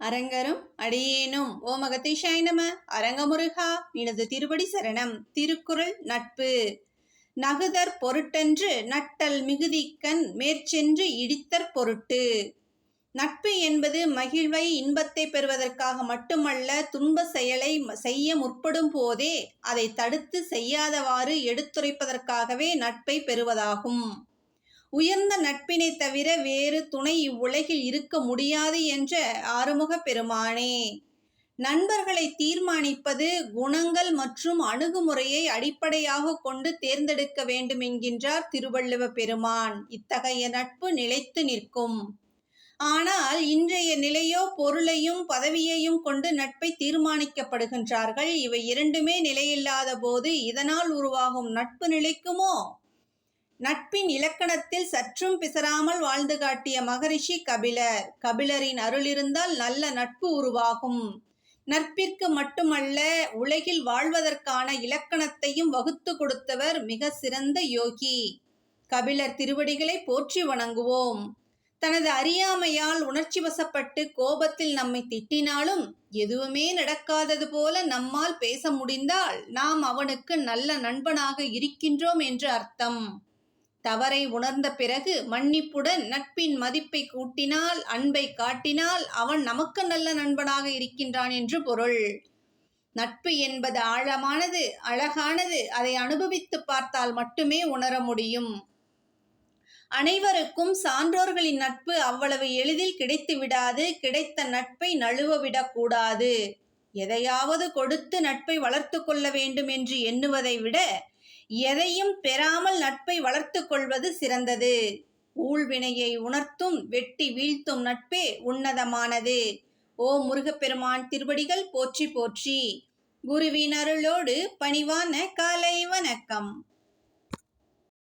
அரங்கரும் அடியேனும். ஓ மகதீஷாய் நம. அரங்கமுருகா நினது திருவடி சரணம். திருக்குறள் நட்பு. நகுதற் பொருட்டன்று நட்டல் மிகுதிக்கண் மேற்சென்று இடித்தற் பொருட்டு. நட்பு என்பது மகிழ்வை இன்பத்தை பெறுவதற்காக மட்டுமல்ல துன்ப செயலை செய்ய முற்படும் போதே அதை தடுத்து செய்யாதவாறு எடுத்துரைப்பதற்காகவே நட்பை பெறுவதாகும். உயர்ந்த நட்பினை தவிர வேறு துணை இவ்வுலகில் இருக்க முடியாது என்ற ஆறுமுக பெருமானே. நண்பர்களை தீர்மானிப்பது குணங்கள் மற்றும் அணுகுமுறையை அடிப்படையாக கொண்டு தேர்ந்தெடுக்க வேண்டும் என்கின்றார் திருவள்ளுவ பெருமான். இத்தகைய நட்பு நிலைத்து நிற்கும். ஆனால் இன்றைய நிலையோ பொருளையும் பதவியையும் கொண்டு நட்பை தீர்மானிக்கப்படுகின்றார்கள். இவை இரண்டுமே நிலையில்லாத போது இதனால் உருவாகும் நட்பு நிலைக்குமோ? நட்பின் இலக்கணத்தில் சற்றும் பிசராமல் வாழ்ந்து காட்டிய மகரிஷி கபிலர். கபிலரின் அருள் இருந்தால் நல்ல நட்பு உருவாகும். நட்பிற்கு மட்டுமல்ல உலகில் வாழ்வதற்கான இலக்கணத்தையும் வகுத்து கொடுத்தவர் மிக சிறந்த யோகி. கபிலர் திருவடிகளை போற்றி வணங்குவோம். தனது அறியாமையால் உணர்ச்சி வசப்பட்டு கோபத்தில் நம்மை திட்டினாலும் எதுவுமே நடக்காதது போல நம்மால் பேச முடிந்தால் நாம் அவனுக்கு நல்ல நண்பனாக இருக்கின்றோம் என்று அர்த்தம். தவறை உணர்ந்த பிறகு மன்னிப்புடன் நட்பின் மதிப்பை கூட்டினால் அன்பை காட்டினால் அவன் நமக்கு நல்ல நண்பனாக இருக்கின்றான் என்று பொருள். நட்பு என்பது ஆழமானது அழகானது அதை அனுபவித்து பார்த்தால் மட்டுமே உணர முடியும். அனைவருக்கும் சான்றோர்களின் நட்பு அவ்வளவு எளிதில் கிடைத்து விடாது கிடைத்த நட்பை நழுவ விடக்கூடாது எதையாவது கொடுத்து நட்பை வளர்த்து கொள்ள வேண்டும் என்று எண்ணுவதை விட எதையும் பெறாமல் நட்பை வளர்த்து கொள்வது சிறந்தது. ஊழ்வினையை உணர்த்தும் வெட்டி வீழ்த்தும் நட்பே உன்னதமானது. ஓ முருகப்பெருமான் திருவடிகள் போற்றி போற்றி. குருவின் அருளோடு பணிவான காலை வணக்கம்.